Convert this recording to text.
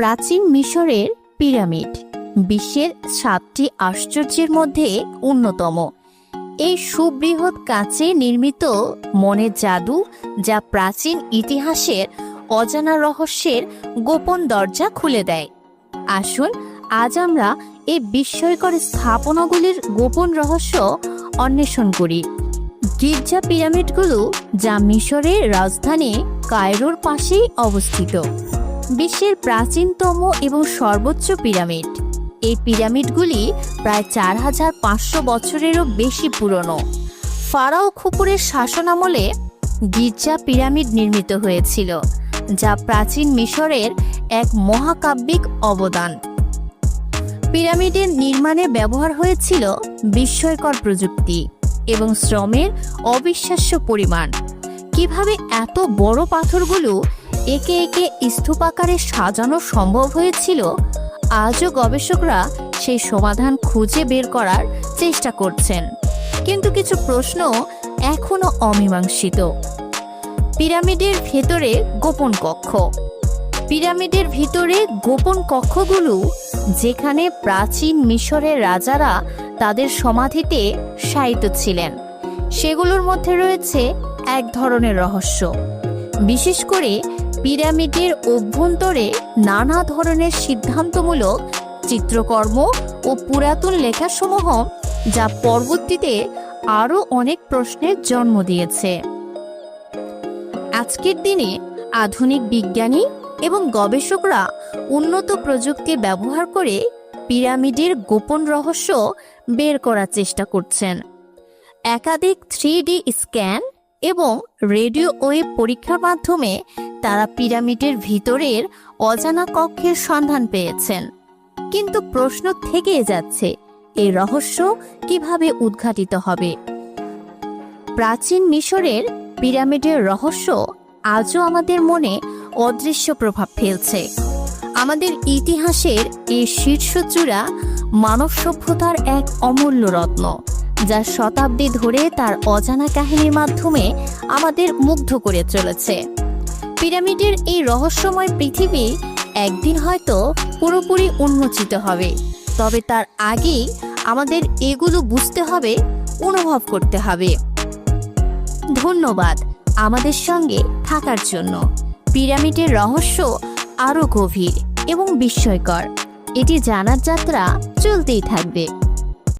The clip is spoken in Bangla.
প্রাচীন মিশরের পিরামিড, বিশ্বের সাতটি আশ্চর্যের মধ্যে অন্যতম। এই সুবৃহৎ কাঁচে নির্মিত মনের জাদু যা প্রাচীন ইতিহাসের অজানা রহস্যের গোপন দরজা খুলে দেয়। আসুন, আজ আমরা এই বিস্ময়কর স্থাপনাগুলির গোপন রহস্য অন্বেষণ করি। গির্জা পিরামিডগুলো যা মিশরের রাজধানী কায়রোর পাশেই অবস্থিত। বিশ্বের প্রাচীনতম এবং সর্বোচ্চ পিরামিড। এই পিরামিডগুলি প্রায় চার হাজার পাঁচশো বছরেরও বেশি পুরনো। ফারাও খুপুরের শাসনামলে গির্জা পিরামিড নির্মিত হয়েছিল, যা প্রাচীন মিশরের এক মহাকাব্যিক অবদান। পিরামিডের নির্মাণে ব্যবহার হয়েছিল বিস্ময়কর প্রযুক্তি এবং শ্রমের অবিশ্বাস্য পরিমাণ। কীভাবে এত বড় পাথরগুলো একে একে স্তূপাকারে সাজানো সম্ভব হয়েছিল, আজও গবেষকরা সেই সমাধান খুঁজে বের করার চেষ্টা করছেন। কিন্তু কিছু প্রশ্ন এখনও অমীমাংসিত। পিরামিডের ভেতরে গোপন কক্ষ। পিরামিডের ভিতরে গোপন কক্ষগুলো যেখানে প্রাচীন মিশরের রাজারা তাদের সমাধিতে শায়িত ছিলেন, সেগুলোর মধ্যে রয়েছে এক ধরনের রহস্য। বিশেষ করে পিরামিডের অভ্যন্তরে নানা ধরনের সিদ্ধান্তমূলক চিত্রকর্ম ও পুরাতন লেখাসমূহ যা পরবর্তীতে আরও অনেক প্রশ্নের জন্ম দিয়েছে। আজকের দিনে আধুনিক বিজ্ঞানী এবং গবেষকরা উন্নত প্রযুক্তি ব্যবহার করে পিরামিডের গোপন রহস্য বের করার চেষ্টা করছেন। একাধিক থ্রি স্ক্যান এবং রেডিও ওয়েভ পরীক্ষার মাধ্যমে তারা পিরামিডের ভিতরের অজানা কক্ষের সন্ধান পেয়েছেন। কিন্তু প্রশ্ন থেকেই যাচ্ছে এই রহস্য কীভাবে উদ্ঘাটিত হবে? প্রাচীন মিশরের পিরামিডের রহস্য আজও আমাদের মনে অদৃশ্য প্রভাব ফেলছে। আমাদের ইতিহাসের এই শীর্ষচূড়া মানব সভ্যতার এক অমূল্য রত্ন, যা শতাব্দী ধরে তার অজানা কাহিনীর মাধ্যমে আমাদের মুগ্ধ করে চলেছে। পিরামিডের এই রহস্যময় পৃথিবী একদিন হয়তো পুরোপুরি উন্মোচিত হবে। তবে তার আগেই আমাদের এগুলো বুঝতে হবে, অনুভব করতে হবে। ধন্যবাদ আমাদের সঙ্গে থাকার জন্য। পিরামিডের রহস্য আরও গভীর এবং বিস্ময়কর। এটি জানার যাত্রা চলতেই থাকবে।